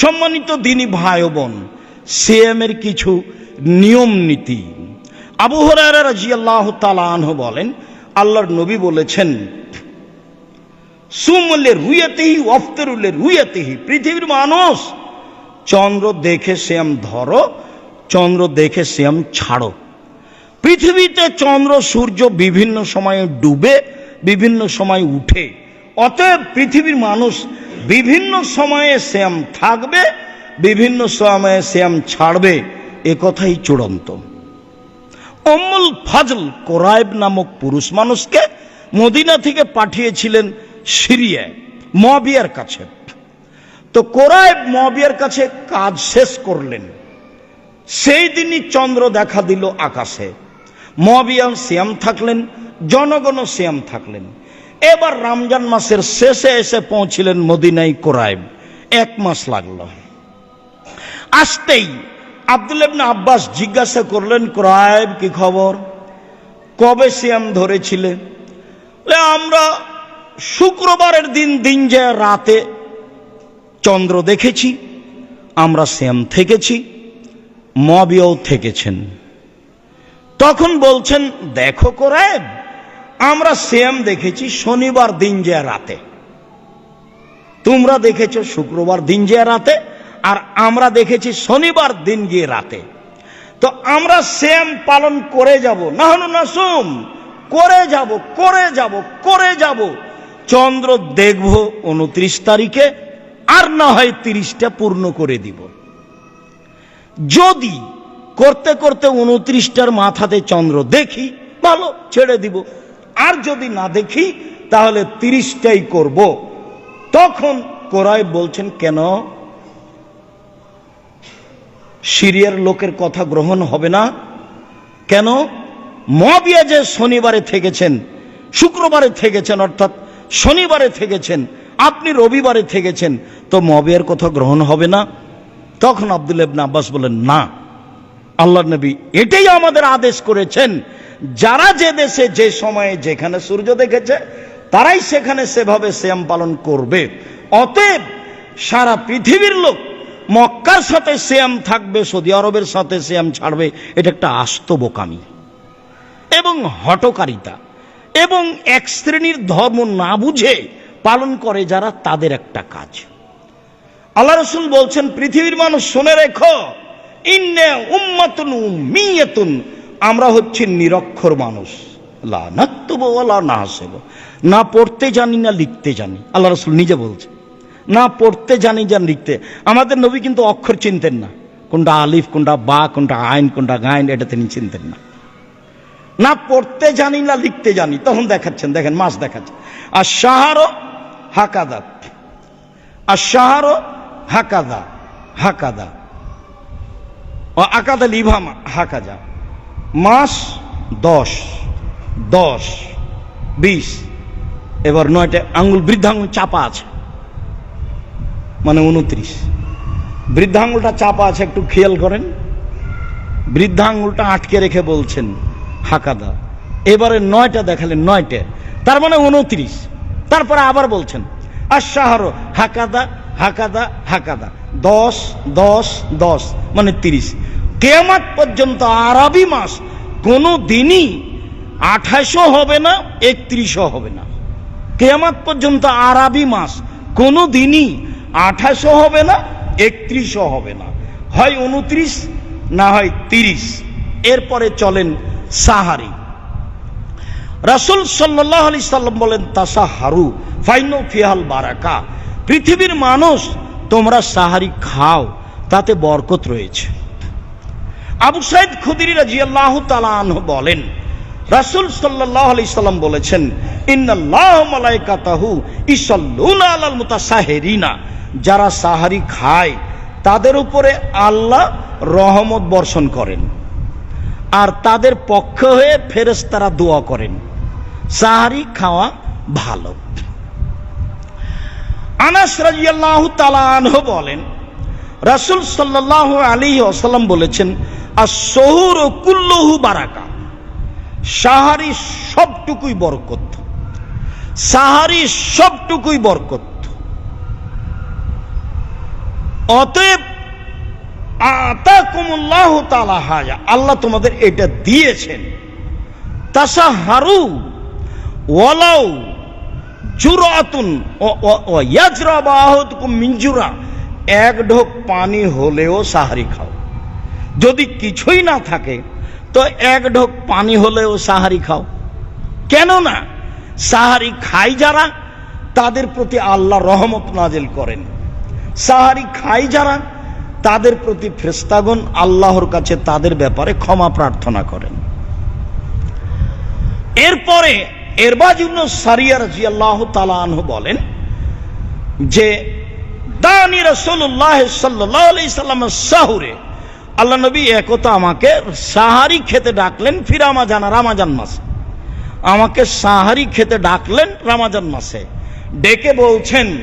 সম্মানিত দিনী ভাই বোন, সিএমের কিছু নিয়ম নীতি। আবু হরারা তালাহ বলেন, আল্লাহর নবী বলেছেন, সুমলে রুয়াতেহি অফতরুলে রুয়াতেহি পৃথিবীর মানুষ, চন্দ্র দেখে শ্যাম ধরো, চন্দ্র দেখে শ্যাম ছাড়ো। পৃথিবীতে চন্দ্র, সূর্য বিভিন্ন সময়ে ডুবে, বিভিন্ন সময় উঠে, অতএব পৃথিবীর মানুষ বিভিন্ন সময়ে শ্যাম থাকবে, বিভিন্ন সময়ে শ্যাম ছাড়বে, এ কথাই চূড়ান্ত। অম্মুল ফাজল কোরাইব নামক পুরুষ মানুষকে মদিনা থেকে পাঠিয়েছিলেন সিরিয়ায় মবিয়ার কাছে। তো কোরাইব মবিয়ার কাছে কাজ শেষ করলেন। সেই দিনই চন্দ্র দেখা দিল আকাশে। মবিয়াম শ্যাম থাকলেন জনগণ শ্যাম থাকলেন। এবার রমজান মাসের শেষে এসে পৌঁছিলেন মদিনাই কোরাইব। এক মাস লাগল। আসতেই আব্দুল ইবনে আব্বাস জিজ্ঞাসা করলেন ক্রাইব কি খবর? কবে শ্যাম ধরেছিলে? বলে, আমরা শুক্রবারের দিন দিন যে রাতে চন্দ্র দেখেছি আমরা শ্যাম থেকেছি মবিয়াও থেকেছেন। তখন বলছেন দেখো কোরআব আমরা সেম দেখেছি শনিবার দিন যে রাতে। তোমরা দেখেছ শুক্রবার দিন যে রাতে আর আমরা দেখেছি শনিবার দিন গিয়ে রাতে। তো আমরা শ্যাম পালন করে যাব। না হলো না সোম করে যাব করে যাব করে যাব। চন্দ্র দেখব উনত্রিশ তারিখে, আর না হয় তিরিশটা পূর্ণ করে দিব। যদি করতে করতে উনত্রিশটার মাথাতে চন্দ্র দেখি, ভালো, ছেড়ে দিব। আর যদি না দেখি, তাহলে তিরিশটাই করব। তখন কোরআই বলছেন, কেন? সিরিয়ার লোকের কথা গ্রহণ হবে না। কেন? মবিয়া যে শনিবারে থেকেছেন, শুক্রবারে থেকেছেন, অর্থাৎ শনিবারে থেকেছেন, আপনি রবিবারে থেকেছেন, তো মবিয়ার কথা গ্রহণ হবে না? তখন আব্দুল ইবনে আব্বাস বলেন না। আল্লাহ নবী এটাই আমাদের আদেশ করেছেন। যারা যে দেশে, যে সময়ে যেখানে সূর্য দেখেছে, তারাই সেখানে সেভাবে শ্যাম পালন করবে। অতএব সারা পৃথিবীর লোক মক্কার সাথে শ্যাম থাকবে, সৌদি আরবের সাথে শ্যাম ছাড়বে, এটা একটা আস্ত বোকামি। এবং হটকারিতা এবং এক শ্রেণির ধর্ম না বুঝে পালন করে যারা, তাদের একটা কাজ। আল্লাহ রসুল বলছেন, পৃথিবীর মানুষ শুনে রেখো ইন্নে উম্মাতুন আমরা হচ্ছি নিরক্ষর মানুষ। লা নাহসিব। না পড়তে জানি, না লিখতে জানি। আল্লাহ রসুল নিজে বলছে, না পড়তে জানি যা লিখতে। আমাদের নবী কিন্তু অক্ষর চিনতেন না। কোনটা আলিফ, কোনটা বা, কোনটা আইন, কোনটা গাইন, এটা তিনি চিনতেন না। না পড়তে জানি, না লিখতে জানি। তখন দেখাচ্ছেন, দেখেন মাছ দেখাচ্ছেন আর সাহারো হাকাদা আর সাহারো হাকাদা হাকাদা। আকাদা লিভামা হাকাজা মাস, দশ দশ, বিশ, এবার নয়টা আঙ্গুল বৃদ্ধাঙ্গুল চাপা আছে। মানে উনত্রিশ। বৃদ্ধাঙ্গুলটা চাপা আছে, একটু খেয়াল করেন। বৃদ্ধাঙ্গুলটা আটকে রেখে বলছেন হাকাদা এবারে নয়টা দেখালেন, নয়টা। তার মানে উনত্রিশ। তারপরে আবার বলছেন আর শাহরো হাকাদা হাকাদা হাকাদা দশ দশ দশ মানে তিরিশ। কেয়ামাত পর্যন্ত আরবি মাস কোনো দিনই আঠাশও হবে না একত্রিশও হবে না। কেয়ামাত পর্যন্ত আরবি মাস কোনো দিনই আঠাশও হবে না একত্রিশও হবে না। হয় উনত্রিশ না হয় তিরিশ। এরপরে চলেন সাহারি। রাসুল সাল্লাহ আলি সাল্লাম বলেন তাসা হারু ফাইনো ফিহাল বারাকা। পৃথিবীর মানুষ, তোমরা সাহারি খাও, তাতে বরকত রয়েছে। আবু সাইদ খুদির রাজিয়াল্লাহ তালাহ বলেন, রাসুল সাল্লাহ আলি সাল্লাম বলেছেন, ইন্নাল্লাহ মালাইকাতাহু ইসাল্লুনা আলাল মুতাসাহেরিনা। যারা সাহারি খায়, তাদের উপরে আল্লাহ রহমত বর্ষণ করেন। আর তাদের পক্ষ হয়ে ফেরেশতারা দোয়া করেন, সাহারি খাওয়া ভালো। আনাস রাজিয়াল্লাহু তাআলা আনহু বলেন, রাসূল সাল্লাল্লাহু আলাইহি ওয়াসাল্লাম বলেছেন আর সহুর কুল্লহু বারাকা। সাহারি সবটুকুই বরকত। সাহারি সবটুকুই বরকত। অতএব আতাকুমুল্লাহ তাআলা হাজা আল্লাহ তোমাদের এটা দিয়েছেন। তাসাহারু ওয়ালাউ জুরাতুন ও ইয়াজরা বাহুতুকুম মিনজুরা এক ঢোক পানি হলেও সাহারি খাও। যদি কিছুই না থাকে, তো এক ঢোক পানি হলেও সাহারি খাও। কেন না সাহারি খাই যারা, তাদের প্রতি আল্লাহ রহমত নাজিল করেন। সাহারি খাই যারা, তাদের প্রতি ফ্রেস্তাগণ আল্লাহর কাছে তাদের ব্যাপারে ক্ষমা প্রার্থনা করেন। এরপরে এরবাজুন্ন সারিয়া রাজি আল্লাহ তালাহ বলেন যে, দানি রসল্লাহ সাল্লাহ সাল্লাম সাহুরে আল্লাহ নবী একতা আমাকে সাহারি খেতে ডাকলেন ফির রামাজান রামাজান মাসে। আমাকে সাহারি খেতে ডাকলেন রামাজান মাসে। ডেকে বলছেন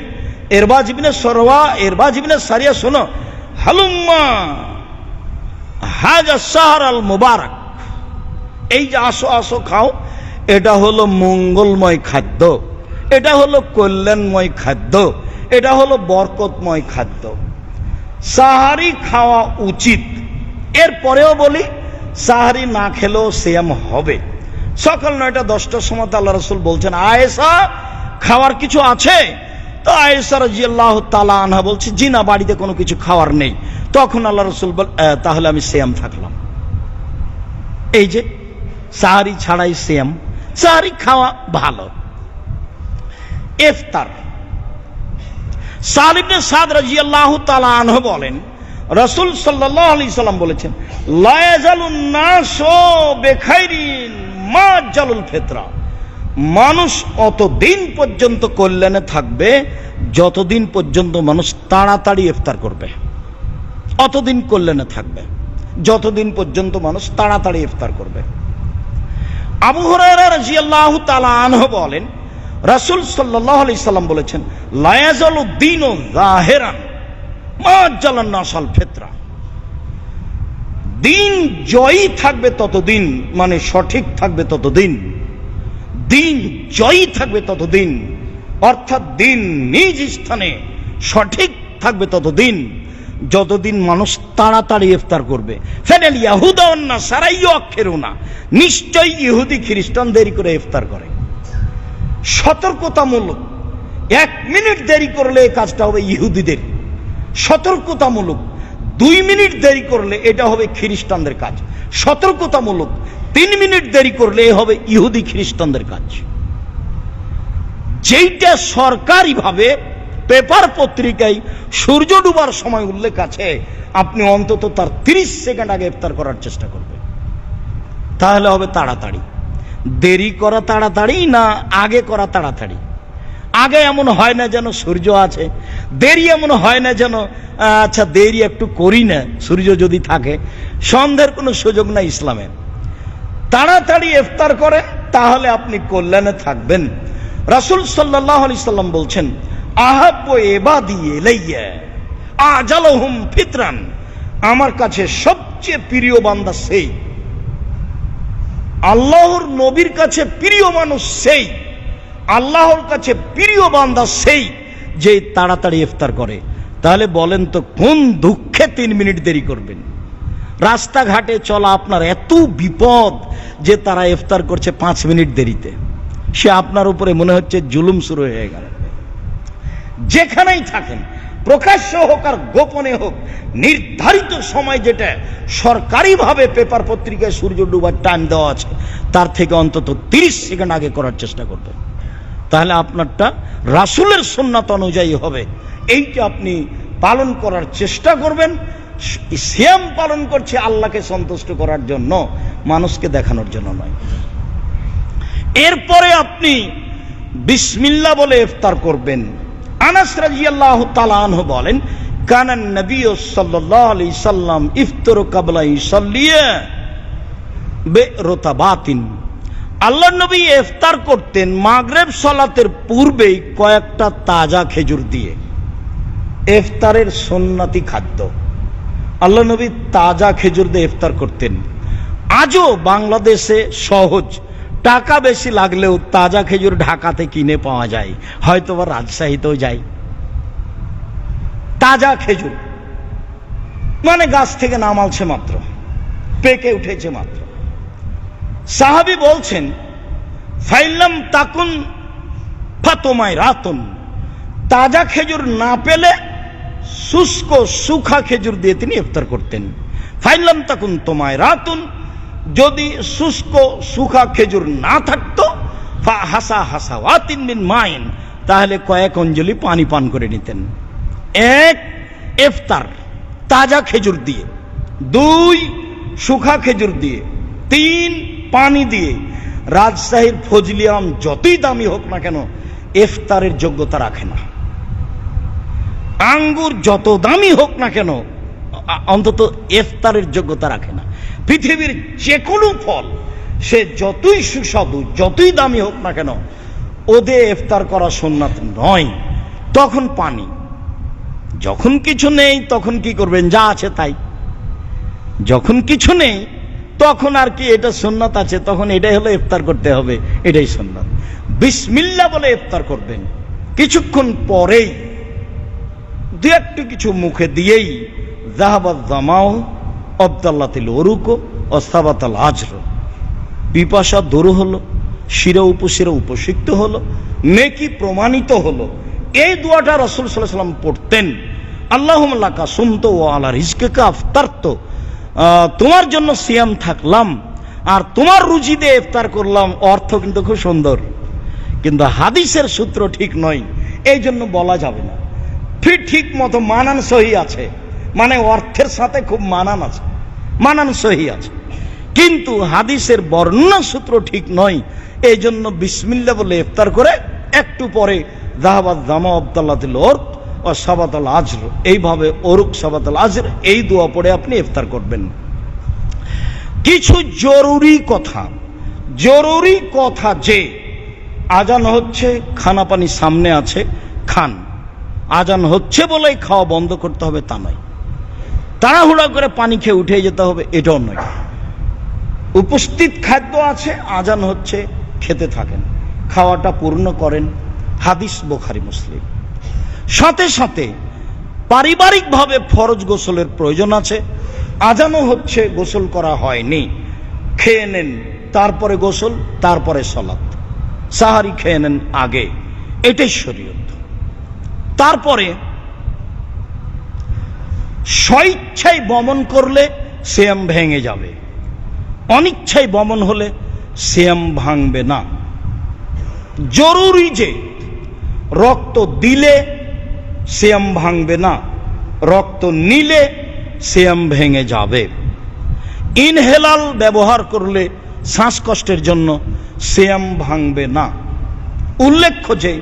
এরবাজিবিনে সরওয়া এরবাজিবিনে সারিয়া, শোনো, হালুম্মা হাজা সাহার আল মুবারক। এই যে আসো আসো, খাও, এটা হলো মঙ্গলময় খাদ্য। এটা হলো কল্যাণময় খাদ্য। এটা হলো বরকতময় খাদ্য। সাহারি খাওয়া উচিত। এরপরেও বলি সাহারি না খেলেও সেম হবে। সকাল নয়টা দশটার সময় আল্লাহ রসুল বলছেন আয়েসা খাওয়ার কিছু আছে? তো আয়েসা রাজি আল্লাহ তালা আনহা বলছে জি না বাড়িতে কোনো কিছু খাওয়ার নেই। তখন আল্লাহ রসুল বল "আহ, তাহলে আমি সেম থাকলাম। এই যে সাহারি ছাড়াই সেম সাহারি খাওয়া ভালো। ইফতার। সালিবনে সাদ রাজি আল্লাহ তালা আনহ বলেন রসুল সাল্লাহ সাল্লাম বলেছেন ফেতরা। মানুষ অতদিন পর্যন্ত কল্যাণে থাকবে, যতদিন পর্যন্ত মানুষ তাড়াতাড়ি ইফতার করবে। অতদিন কল্যাণে থাকবে, যতদিন পর্যন্ত মানুষ তাড়াতাড়ি ইফতার করবে। আবু তাআলা আনহু বলেন, রাসূল সাল্লাল্লাহু আলাইহি সাল্লাম বলেছেন লায়াজালু দীনু যাহিরান ফিতরা। দিন জয়ী থাকবে ততদিন মানে সঠিক থাকবে ততদিন। দিন জয়ী থাকবে ততদিন, অর্থাৎ দিন নিজ স্থানে সঠিক থাকবে ততদিন। যতদিন মানুষ তাড়াতাড়ি ইফতার করবে। ফেডেল ইয়াহুদা না সারাইও অক্ষেরও না নিশ্চয়ই ইহুদি খ্রিস্টান দেরি করে ইফতার করে। সতর্কতামূলক, এক মিনিট দেরি করলে কাজটা হবে ইহুদিদের। সতর্কতামূলক। দুই মিনিট দেরি করলে এটা হবে খ্রিস্টানদের কাজ। সতর্কতামূলক। তিন মিনিট দেরি করলে এ হবে ইহুদি খ্রিস্টানদের কাজ। যেইটা সরকারিভাবে পেপার পত্রিকায় সূর্য ডুবার সময় উল্লেখ আছে, আপনি অন্তত তার তিরিশ সেকেন্ড আগে ইফতার করার চেষ্টা করবেন। তাহলে হবে তাড়াতাড়ি। দেরি করা তাড়াতাড়ি না আগে করা তাড়াতাড়ি? আগে এমন হয় না যেন সূর্য আছে। দেরি এমন হয় না যেন আচ্ছা দেরি একটু করি না, সূর্য যদি থাকে। সন্ধ্যের কোনো সুযোগ নাই ইসলামে তাড়াতাড়ি ইফতার করেন তাহলে আপনি কল্যাণে থাকবেন। রাসূল সাল্লাল্লাহু আলাইহি সাল্লাম বলছেন আজালহুম ফিতরান। আমার কাছে সবচেয়ে প্রিয় বান্দা সেই। আল্লাহর নবীর কাছে প্রিয় মানুষ সেই। আল্লাহর কাছে প্রিয় বান্দা সেই যে তাড়াতাড়ি ইফতার করে। তাহলে বলেন তো, কোন দুঃখে তিন মিনিট দেরি করবেন? রাস্তাঘাটে চলা আপনার এত বিপদ যে তারা ইফতার করছে পাঁচ মিনিট দেরিতে। সে আপনার উপরে মনে হচ্ছে জুলুম শুরু হয়ে গেল। যেখানেই থাকেন, প্রকাশ্য হোক আর গোপনে হোক, নির্ধারিত সময় যেটা সরকারিভাবে পেপার পত্রিকায় সূর্য ডুবার টাইম দেওয়া আছে, তার থেকে অন্তত তিরিশ সেকেন্ড আগে করার চেষ্টা করবেন। তাহলে আপনারটা রাসুলের সুন্নাত অনুযায়ী হবে। এইটা আপনি পালন করার চেষ্টা করবেন। শ্যাম পালন করছে আল্লাহকে সন্তুষ্ট করার জন্য, মানুষকে দেখানোর জন্য নয়। এরপরে আপনি বিসমিল্লা বলে ইফতার করবেন। আনাস রাদিয়াল্লাহু তাআলা আনহু বলেন কানান নবী সাল্লাল্লাহু আলাইহি সাল্লাম ইফতার কাবলা ইসাল্লিয়া বেরতাবাতিন। আল্লাহ নবী ইফতার করতেন মাগরেব সলাতের পূর্বেই কয়েকটা তাজা খেজুর দিয়ে। ইফতারের সুন্নতি খাদ্য। আল্লাহ নবী তাজা খেজুর দিয়ে ইফতার করতেন। আজও বাংলাদেশে সহজ। টাকা বেশি লাগলেও তাজা খেজুর ঢাকাতে কিনে পাওয়া যায়। হয়তো বা রাজশাহীতেও যায়। তাজা খেজুর। মানে গাছ থেকে নামালছে মাত্র। পেকে উঠেছে মাত্র। সাহাবি বলছেন ফাইলাম তাকুন ফাতোমায় রাতুন। তাজা খেজুর না পেলে শুষ্ক সুখা খেজুর দিয়ে তিনি ইফতার করতেন। ফাইলাম তাকুন তোমায় রাতুন। যদি শুষ্ক সুখা খেজুর না থাকতো হাসা হাসা ওয়াতিন বিন মাইন, তাহলে কয়েক অঞ্জলি পানি পান করে নিতেন। এক, ইফতার, তাজা খেজুর দিয়ে। দুই, সুখা খেজুর দিয়ে। তিন পানি দিয়ে রাজশাহীর ফজলি আম যতই দামি হোক না কেন, ইফতারের যোগ্যতা রাখে না। আঙ্গুর যত দামি হোক না কেন অন্তত ইফতারের যোগ্যতা রাখে না। পৃথিবীর যে কোনো ফল, সে যতই সুস্বাদু, যতই দামি হোক না কেন, ওদে ইফতার করা সোননাথ নয়। তখন পানি। যখন কিছু নেই, তখন কি করবেন? যা আছে তাই। যখন কিছু নেই তখন আর কি এটা সুন্নাত আছে, তখন এটাই হলো ইফতার করতে হবে, এটাই সুন্নাত। বিসমিল্লা বলে ইফতার করবেন। কিছুক্ষণ পরেই, দু একটু কিছু মুখে দিয়েই জাহাবাদ জামাও অবদাল্লাতিল ওরুকো অস্তাবাতাল আজর। পিপাসা দূর হলো, শিরা উপশিরা উপসিক্ত হলো, নেকি প্রমাণিত হলো। এই দোয়াটা রসুল সাল্লাহ সাল্লাম পড়তেন আল্লাহমল্লাকা সুমতো ও আল্লাহ রিজকে আফতার্ত তোমার জন্য সিয়াম থাকলাম, আর তোমার রুচি দিয়ে ইফতার করলাম, অর্থ কিন্তু খুব সুন্দর। কিন্তু হাদিসের সূত্র ঠিক নয় এই জন্য বলা যাবে না। ফির ঠিক মতো মানান সহি আছে মানে অর্থের সাথে খুব মানান আছে, মানান সহি আছে। কিন্তু হাদিসের বর্ণনা সূত্র ঠিক নয় এই জন্য বিসমিল্লা বলে ইফতার করে একটু পরে জাহাবাদ জামা আবদাল্লাতিল ওরক ও আজর। এইভাবে ওরুক সাবাত আল আজর, এই দোয়া পড়ে আপনি ইফতার করবেন। কিছু জরুরি কথা। জরুরি কথা যে, আজান হচ্ছে, খানা পানি সামনে আছে, খান। আজান হচ্ছে বলেই খাওয়া বন্ধ করতে হবে, তা নয়। তাড়াহুড়া করে পানি খেয়ে উঠে যেতে হবে, এটাও নয়। উপস্থিত খাদ্য আছে, আজান হচ্ছে, খেতে থাকেন। খাওয়াটা পূর্ণ করেন, হাদিস বোখারি মুসলিম। সাথে সাথে পারিবারিকভাবে ফরজ গোসলের প্রয়োজন আছে, আজানও হচ্ছে গোসল করা হয়নি। খেয়ে নেন, তারপরে গোসল, তারপরে সলাৎ সাহারি খেয়ে নেন আগে, এটাই শরীয়ত। তারপরে স্বইচ্ছায় বমন করলে শ্যাম ভেঙে যাবে। অনিচ্ছায় বমন হলে শ্যাম ভাঙবে না। জরুরি যে রক্ত দিলে শ্যাম ভাঙবে না। রক্ত নিলে শ্যাম ভেঙে যাবে। ইনহেলাল ব্যবহার করলে শ্বাসকষ্টের জন্য শ্যাম ভাঙবে না। উল্লেখ্য যে,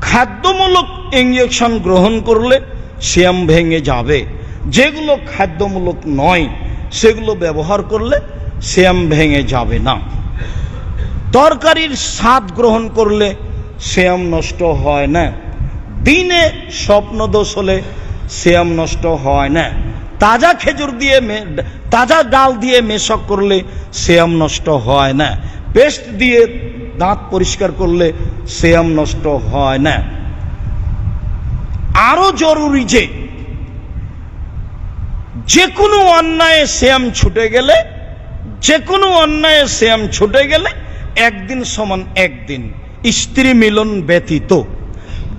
খাদ্যমূলক ইঞ্জেকশন গ্রহণ করলে শ্যাম ভেঙে যাবে। যেগুলো খাদ্যমূলক নয়, সেগুলো ব্যবহার করলে শ্যাম ভেঙে যাবে না। তরকারির স্বাদ গ্রহণ করলে শ্যাম নষ্ট হয় না। দিনে স্বপ্ন দোষ হলে শ্যাম নষ্ট হয় না। তাজা খেজুর দিয়ে তাজা ডাল দিয়ে মেশক করলে শ্যাম নষ্ট হয় না। পেস্ট দিয়ে দাঁত পরিষ্কার করলে শ্যাম নষ্ট হয় না। আরও জরুরি যে যে কোনো অন্যায়ে শ্যাম ছুটে গেলে যে কোনো অন্যায়ে শ্যাম ছুটে গেলে একদিন সমান একদিন। স্ত্রী মিলন ব্যতীত।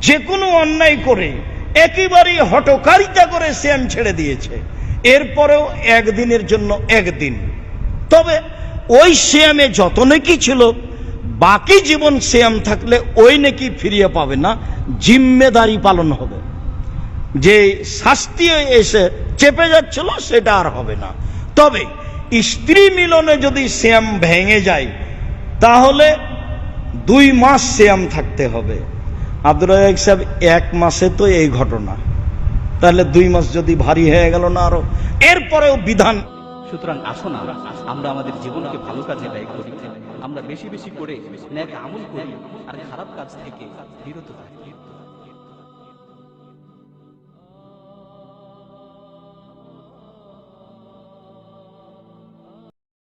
যে কোনো অন্যায় করে একেবারেই হটকারিতা করে শ্যাম ছেড়ে দিয়েছে। এরপরেও একদিনের জন্য একদিন। তবে ওই শ্যামে যত নাকি ছিল, বাকি জীবন শ্যাম থাকলে ওই নাকি ফিরিয়ে পাবে না, জিম্মেদারি পালন হবে। যে শাস্তি এসে চেপে যাচ্ছিল, সেটা আর হবে না। তবে স্ত্রী মিলনে যদি শ্যাম ভেঙে যায়, তাহলে দুই মাস শ্যাম থাকতে হবে। আব্দুল রাজাক সাহেব, এক মাসে তো এই ঘটনা। তাহলে দুই মাস যদি ভারী হয়ে গেল না আরও, এরপরেও বিধান। সুতরাং আসুন না আমরা আমাদের জীবনকে ভালো কাজে ব্যয় করি। আমরা বেশি বেশি করে ন্যাক আমল করি, আর খারাপ কাজ থেকে বিরত থাকি।